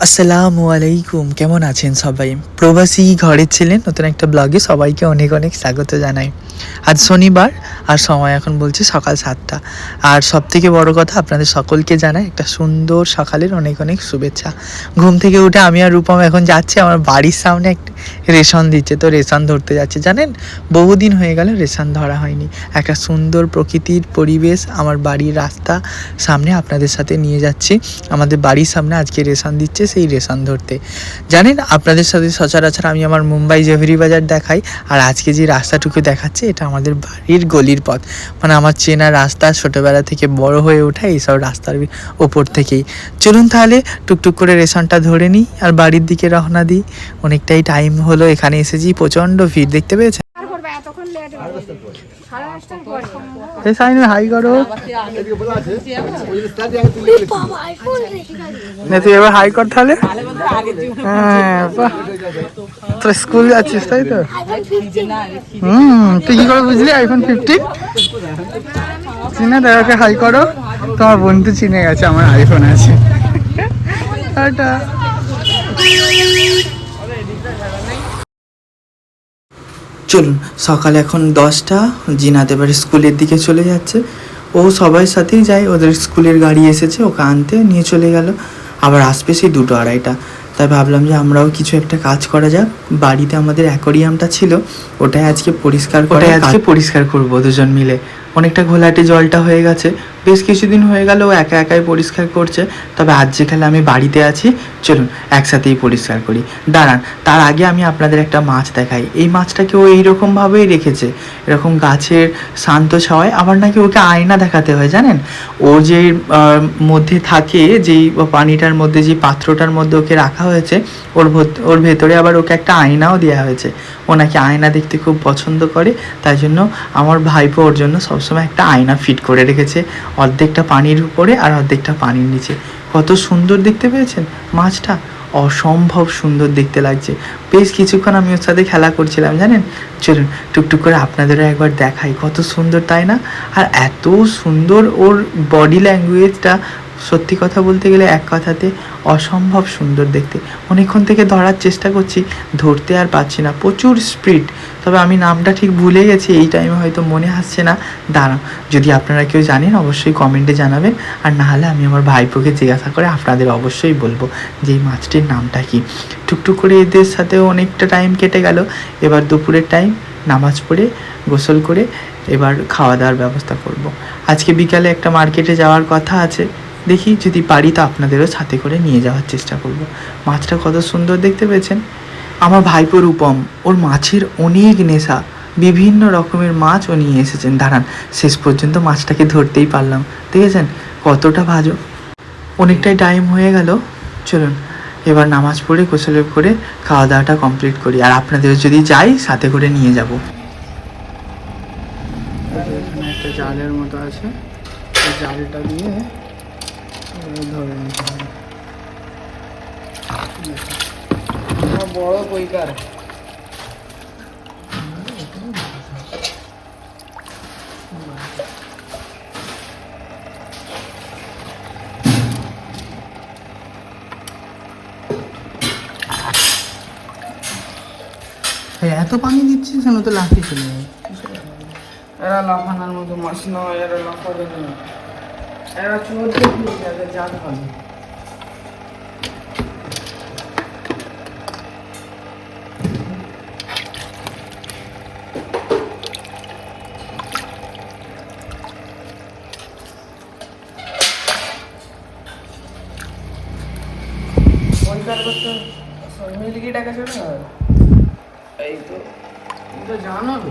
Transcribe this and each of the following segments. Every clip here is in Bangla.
আসসালামু আলাইকুম, কেমন আছেন সবাই? প্রবাসী ঘরের ছিলেন নতুন একটা ব্লগে সবাইকে অনেক অনেক স্বাগত জানাই। আজ শনিবার আর সময় এখন বলছে সকাল সাতটা। আর সব থেকে বড় কথা আপনাদের সকলকে জানাই একটা সুন্দর সকালের অনেক অনেক শুভেচ্ছা। ঘুম থেকে উঠে আমি আর রূপম এখন যাচ্ছি, আমার বাড়ির সামনে একটা রেশন দিচ্ছে, তো রেশন ধরতে যাচ্ছে। জানেন, বহুদিন হয়ে গেল রেশন ধরা হয়নি। একটা সুন্দর প্রকৃতির পরিবেশ আমার বাড়ির রাস্তা সামনে আপনাদের সাথে নিয়ে যাচ্ছি। আমাদের বাড়ির সামনে আজকে রেশন দিচ্ছে সেই রেশন ধরতে। জানেন, আপনাদের সাথে সচরাচর আমি আমার মুম্বাই জেভরি বাজার দেখাই, আর আজকে যে রাস্তাটুকু দেখাচ্ছে এটা আমাদের বাড়ির গলির পথ। মানে আমার চেনা রাস্তা ছোটোবেলা থেকে বড় হয়ে ওঠা এইসব রাস্তার ওপর থেকেই। চলুন তাহলে টুকটুক করে রেশনটা ধরে নিই আর বাড়ির দিকে রওনা দিই। অনেকটাই টাইম হলো, এখানে এসেছি, প্রচণ্ড ভিড়, দেখতে পেয়েছেন? এই সাইন হাই করো। না, তুই এবার হাই কর তাহলে। হ্যাঁ বাহ। তো স্কুল যাচ্ছিস, তাই তো? হুম, তুই কি করে বুঝলি? আইফোন ফিফটিন চিনে, দাদাকে হাই করো। তোমার বন্ধু চিনে গেছে, আমার আইফোন আছে। টাটা। চলুন সকাল এখন দশটা জিনাত এবার স্কুলের দিকে চলে যাচ্ছে। ও সবার সাথেই যায় ওদের স্কুলের গাড়ি এসেছে ওকে আনতে নিয়ে চলে গেল। আবার আসবে সেই দুটো আড়াইটা। তাই ভাবলাম যে আমরাও কিছু একটা কাজ করা যাক। বাড়িতে আমাদের অ্যাকোরিয়ামটা ছিল ওটাই আজকে পরিষ্কার করে আজকে পরিষ্কার করব দুজন মিলে। অনেকটা ঘোলাটে জলটা হয়ে গেছে। বেশ কিছুদিন হয়ে গেল, ও একা একাই পরিষ্কার করছে। তবে আজ যেখানে আমি বাড়িতে আছি, চলুন একসাথেই পরিষ্কার করি। দাঁড়ান, তার আগে আমি আপনাদের একটা মাছ দেখাই। এই মাছটাকে ও এইরকমভাবেই রেখেছে। এরকম গাছের শান্ত ছাওয়ায় আবার নাকি ওকে আয়না দেখাতে হয়, জানেন? ও যে মধ্যে থাকে, যেই পানিটার মধ্যে যে পাত্রটার মধ্যে ওকে রাখা হয়েছে, ওর ওর ভেতরে আবার ওকে একটা আয়নাও দেওয়া হয়েছে। ও নাকি আয়না দেখতে খুব পছন্দ করে, তাই জন্য আমার ভাইপো ওর জন্য সবসময় একটা আয়না ফিট করে রেখেছে। অর্ধেকটা পানির উপরে আর অর্ধেকটা পানির নিচে। কত সুন্দর দেখতে পেয়েছেন মাছটা? অসম্ভব সুন্দর দেখতে লাগছে। বেশ কিছুক্ষণ আমি ওর সাথে খেলা করছিলাম, জানেন? চলুন, টুকটুক করে আপনাদেরও একবার দেখাই। কত সুন্দর, তাই না? আর এত সুন্দর ওর বডি ল্যাঙ্গুয়েজটা সত্যি কথা বলতে গেলে এক কথাতে অসম্ভব সুন্দর দেখতে। অনেকক্ষণ থেকে ধরার চেষ্টা করছি, ধরতে আর পাচ্ছি না। প্রচুর স্পিড তবে আমি নামটা ঠিক ভুলে গেছি, এই টাইমে হয়তো মনে আসছে না। দাঁড়াও, যদি আপনারা কেউ জানেন অবশ্যই কমেন্টে জানাবেন। আর না হলে আমি আমার ভাইপোকে জিজ্ঞাসা করে আপনাদের অবশ্যই বলব যে এই মাছটির নামটা কি। টুকটুক করে এদের সাথেও অনেকটা টাইম কেটে গেল। এবার দুপুরের টাইম নামাজ পড়ে, গোসল করে এবার খাওয়া দাওয়ার ব্যবস্থা করব। আজকে বিকালে একটা মার্কেটে যাওয়ার কথা আছে। দেখি যদি পারি তো আপনাদেরও সাথে করে নিয়ে যাওয়ার চেষ্টা করব। মাছটা কত সুন্দর দেখতে পেয়েছেন? আমার ভাইপো রূপম, ওর মাছের অনেক নেশা, বিভিন্ন রকমের মাছ ও নিয়ে এসেছেন। দাঁড়ান, শেষ পর্যন্ত মাছটাকে ধরতেই পারলাম। দেখেছেন কতটা ভাজো? অনেকটাই টাইম হয়ে গেল। চলুন, এবার নামাজ পড়ে গোসল করে খাওয়া দাওয়াটা কমপ্লিট করি। আর আপনাদের যদি যাই সাথে করে নিয়ে যাব। একটা জালের মতো আছে। জালটা দিয়ে ধরে নিতে হবে বড় পৈকার এই এত পানি দিচ্ছিস কেন তো লাফিয়ে চলে যাবে এরা লাফানোর মতো মাছ নয় এরা লাফাবে না এরা চলতে যাবে জাল হবে পরিষ্কার করতে মিলকি টাকা ছিল না এই তো তুমি তো জানো তো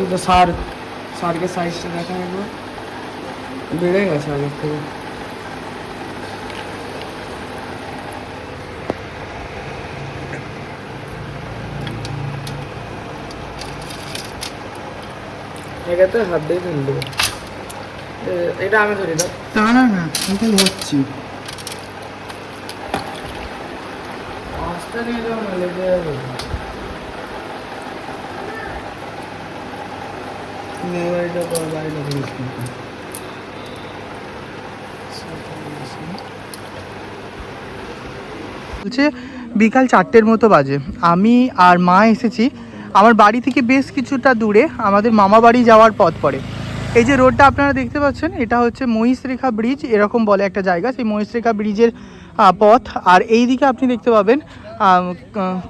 কিন্তু সার সারকে সাইজটা দেখা একবার। বেড়ে গেছে আগের থেকে। এটাতে হাত দিয়ে ফেলে এটা আমি ধরি না তা না না আমি তো ধরছি। আস্তে নিয়ে লেগে যাবে বলছে, বিকাল চারটের মতো বাজে। আমি আর মা এসেছি। আমার বাড়ি থেকে বেশ কিছুটা দূরে আমাদের মামা বাড়ি যাওয়ার পথ পড়ে। এই যে রোডটা আপনারা দেখতে পাচ্ছেন, এটা হচ্ছে মহিষরেখা ব্রিজ, এরকম বলে একটা জায়গা। সেই মহিষরেখা ব্রিজের পথ। আর এই দিকে আপনি দেখতে পাবেন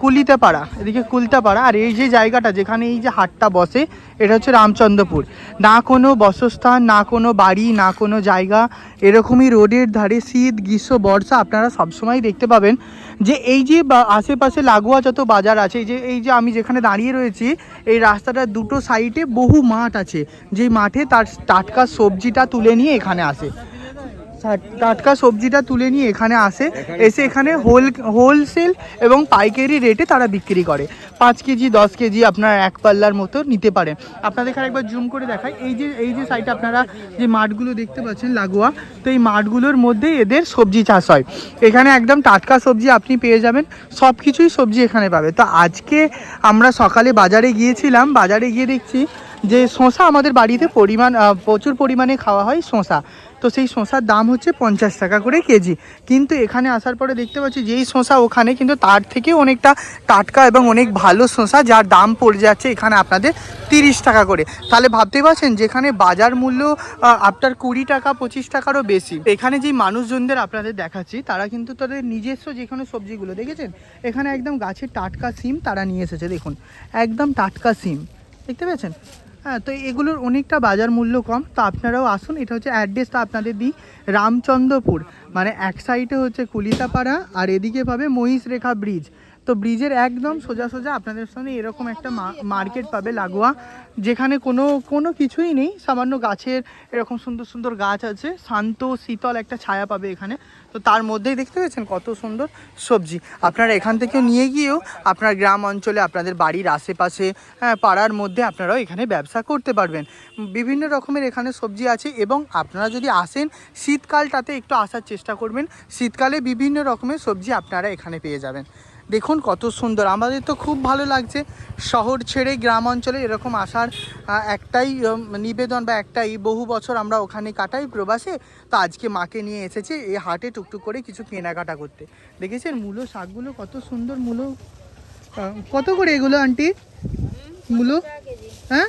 কুলিতাপাড়া এদিকে কুলতাপাড়া আর এই যে জায়গাটা যেখানে এই যে হাটটা বসে, এটা হচ্ছে রামচন্দ্রপুর। না কোনো বসস্থান, না কোনো বাড়ি, না কোনো জায়গা, এরকমই রোডের ধারে শীত, গ্রীষ্ম, বর্ষা, আপনারা সবসময় দেখতে পাবেন যে এই যে আশেপাশে লাগোয়া যত বাজার আছে, এই যে এই যে আমি যেখানে দাঁড়িয়ে রয়েছি, এই রাস্তাটার দুটো সাইডে বহু মাঠ আছে। যেই মাঠে তার টাটকা সবজিটা তুলে নিয়ে এখানে আসে। টাটকা সবজিটা তুলে নিয়ে এখানে আসে। এসে এখানে হোল হোলসেল এবং পাইকারি রেটে তারা বিক্রি করে। পাঁচ কেজি দশ কেজি আপনারা এক পাল্লার মতো নিতে পারেন। আপনাদের এখানে একবার জুম করে দেখাই। এই যে এই যে সাইডে আপনারা যে মাঠগুলো দেখতে পাচ্ছেন লাগোয়া তো এই মাঠগুলোর মধ্যে এদের সবজি চাষ হয়। এখানে একদম টাটকা সবজি আপনি পেয়ে যাবেন। সব কিছুই সবজি এখানে পাবে। তো আজকে আমরা সকালে বাজারে গিয়েছিলাম। বাজারে গিয়ে দেখছি যে শশা আমাদের বাড়িতে পরিমাণ প্রচুর পরিমাণে খাওয়া হয় শশা তো সেই শশার দাম হচ্ছে পঞ্চাশ টাকা করে কেজি। কিন্তু এখানে আসার পরে দেখতে পাচ্ছি যেই শশা ওখানে কিন্তু তার থেকে অনেকটা টাটকা এবং অনেক ভালো শশা যার দাম পড়ে যাচ্ছে এখানে আপনাদের তিরিশ টাকা করে। তাহলে ভাবতে পারছেন যেখানে বাজার মূল্য আপনার কুড়ি টাকা, পঁচিশ টাকারও বেশি। এখানে যেই মানুষজনদের আপনাদের দেখাচ্ছি, তারা কিন্তু তাদের নিজস্ব যেখানে সবজিগুলো, দেখেছেন? এখানে একদম গাছের টাটকা সিম তারা নিয়ে এসেছে, দেখুন। একদম টাটকা সিম। দেখতে পেয়েছেন? হ্যাঁ তো এগুলোর অনেকটা বাজার মূল্য কম। তো আপনারাও আসুন, এটা হচ্ছে অ্যাড্রেসটা আপনাদের দিই। রামচন্দ্রপুর মানে এক সাইডে হচ্ছে কুলিতাপাড়া, আর এদিকে পাবে মহিষরেখা ব্রিজ তো ব্রিজের একদম সোজা সোজা আপনাদের সামনে এরকম একটা মার্কেট পাবে লাগোয়া যেখানে কোনো কোনো কিছুই নেই সামান্য গাছের এরকম সুন্দর সুন্দর গাছ আছে শান্ত শীতল একটা ছায়া পাবে এখানে। তো তার মধ্যেই দেখতে পেয়েছেন কত সুন্দর সবজি। আপনারা এখান থেকে নিয়ে গিয়েও আপনার গ্রাম অঞ্চলে আপনাদের বাড়ির আশেপাশে হ্যাঁ, পাড়ার মধ্যে আপনারাও এখানে ব্যবসা করতে পারবেন। বিভিন্ন রকমের এখানে সবজি আছে এবং আপনারা যদি আসেন শীতকালটাতে একটু আসার চেষ্টা করবেন। শীতকালে বিভিন্ন রকমের সবজি আপনারা এখানে পেয়ে যাবেন। দেখুন কত সুন্দর। আমাদের তো খুব ভালো লাগছে শহর ছেড়ে গ্রাম অঞ্চলে এরকম আসার একটাই নিবেদন বা একটাই বহু বছর আমরা ওখানে কাটাই প্রবাসে। তো আজকে মাকে নিয়ে এসেছে এই হাটে টুকটুক করে কিছু কেনাকাটা করতে। দেখেছেন মূলো শাকগুলো কত সুন্দর মূলো। কত করে এগুলো, আন্টি? মূলো? হ্যাঁ?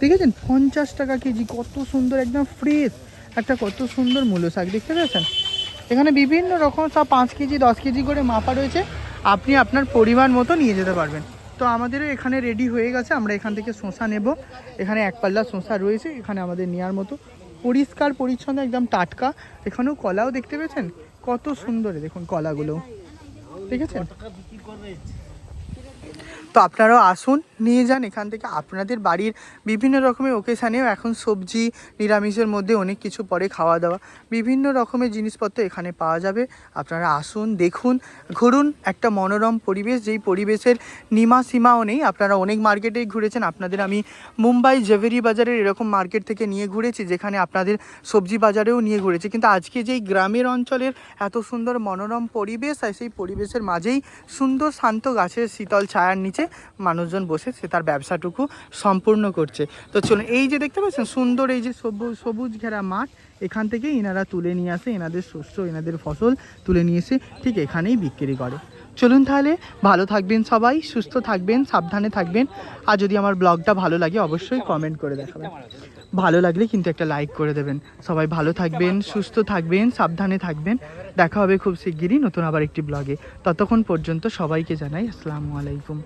দেখেছেন? পঞ্চাশ টাকা কেজি, কত সুন্দর, একদম ফ্রেশ একটা কত সুন্দর মূলো শাক, দেখতে পেয়েছেন? এখানে বিভিন্ন রকম সব পাঁচ কেজি, দশ কেজি করে মাপা রয়েছে। আপনি আপনার পরিমাণ মতো নিয়ে যেতে পারবেন। তো আমাদেরও এখানে রেডি হয়ে গেছে, আমরা এখান থেকে শসা নেব। এখানে এক পাল্লা শসা রয়েছে, এখানে আমাদের নেওয়ার মতো। পরিষ্কার, পরিচ্ছন্ন, একদম টাটকা। এখানেও কলাও দেখতে পেয়েছেন? কত সুন্দরে, দেখুন কলাগুলো। দেখেছেন? তো আপনারাও আসুন, নিয়ে যান এখান থেকে। আপনাদের বাড়ির বিভিন্ন রকমের ওকেশানেও এখন সবজি, নিরামিষের মধ্যে অনেক কিছু পরে খাওয়া দাওয়া বিভিন্ন রকমের জিনিসপত্র এখানে পাওয়া যাবে। আপনারা আসুন, দেখুন, ঘুরুন একটা মনোরম পরিবেশ। যেই পরিবেশের নিমা সীমাও নেই। আপনারা অনেক মার্কেটেই ঘুরেছেন। আপনাদের আমি মুম্বাই জেভেরি বাজারের এরকম মার্কেট থেকে নিয়ে ঘুরেছি, যেখানে আপনাদের সবজি বাজারেও নিয়ে ঘুরেছি। কিন্তু আজকে যেই গ্রামের অঞ্চলের এত সুন্দর মনোরম পরিবেশ আর সেই পরিবেশের মাঝেই সুন্দর শান্ত গাছের শীতল ছায়ার নিচে মানুষজন বসে সে তার ব্যবসাটুকু সম্পূর্ণ করছে। তো চলুন, এই যে দেখতে পাচ্ছেন, সুন্দর এই যে সবুজ সবুজ ঘেরা মাঠ, এখান থেকে এনারা তুলে নিয়ে আসে, এনাদের শস্য, এনাদের ফসল তুলে নিয়ে এসে ঠিক এখানেই বিক্রি করে। চলুন তাহলে, ভালো থাকবেন সবাই, সুস্থ থাকবেন, সাবধানে থাকবেন। আর যদি আমার ব্লগটা ভালো লাগে, অবশ্যই কমেন্ট করে দেখাবেন। ভালো লাগলে কিন্তু একটা লাইক করে দেবেন। সবাই ভালো থাকবেন, সুস্থ থাকবেন, সাবধানে থাকবেন। দেখা হবে খুব শিগগিরই নতুন আবার একটি ব্লগে। ততক্ষণ পর্যন্ত সবাইকে জানাই, আসসালামু আলাইকুম।